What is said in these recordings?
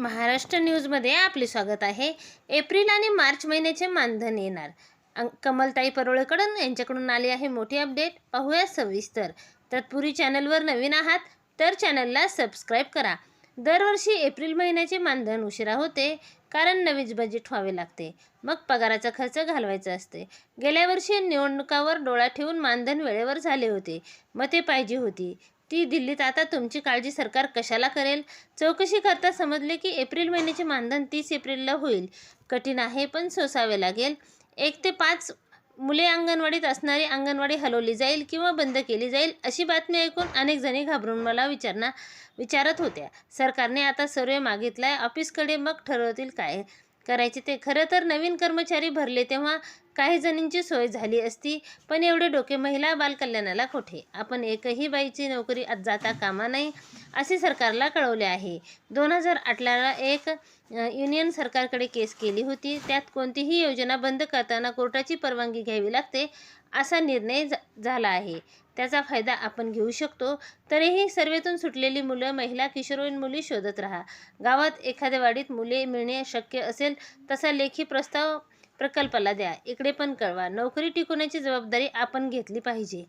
महाराष्ट्र न्यूजमध्ये आपले स्वागत आहे. एप्रिल आणि मार्च महिन्याचे मानधन येणार. कमलताई परोळेकडून यांच्याकडून आली आहे मोठी अपडेट. पाहूया सविस्तर. तत्पूर्वी चॅनलवर नवीन आहात तर चॅनलला सबस्क्राईब करा. दरवर्षी एप्रिल महिन्याचे मानधन उशिरा होते कारण नवीच बजेट व्हावे लागते. मग पगाराचा खर्च घालवायचा असते. गेल्या वर्षी निवडणुकावर डोळा ठेवून मानधन वेळेवर झाले होते. मते पाहिजे होती. ती दिल्लीत आता तुमची काळजी सरकार कशाला करेल? चौकशी करता समजले की एप्रिल महिन्याचे मानधन तीस एप्रिलला होईल. कठीण आहे पण सोसावे लागेल. एक ते पाच मुले अंगणवाडीत असणारी अंगणवाडी हलवली जाईल किंवा बंद केली जाईल अशी बातमी ऐकून अनेक जणी घाबरून मला विचारणा विचारत होत्या. सरकारने आता सर्वे मागितलाय ऑफिसकडे मग ठरवतील काय? करायचे. ते खरं तर नवीन कर्मचारी भरले तेव्हा काही जणींची सोय झाली असती पण एवढे डोके महिला बालकल्याणाला खोठे आपण एकही बाईची नोकरी आज जाता कामा नाही असे सरकारला कळवले आहे. दोन हजार अठराला एक युनियन सरकारकडे केस केली होती. त्यात कोणतीही योजना बंद करताना कोर्टाची परवानगी घ्यावी लागते असा निर्णय झाला आहे. त्याचा फायदा आपण घेऊ शकतो. तरीही सर्वेतून सुटलेली मुलं महिला किशोरवयीन मुली शोधत राहा. गावात एखाद्या वाडीत मुले मिळणे शक्य असेल तसा लेखी प्रस्ताव प्रकल्पाला द्या. इकडे पण कळवा. नोकरी टिकवण्याची जबाबदारी आपण घेतली पाहिजे.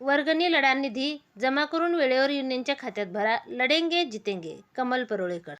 वर्गणी लढा निधी जमा करून वेळेवर युनियनच्या खात्यात भरा. लढेंगे जितेंगे. कमल परोळेकर.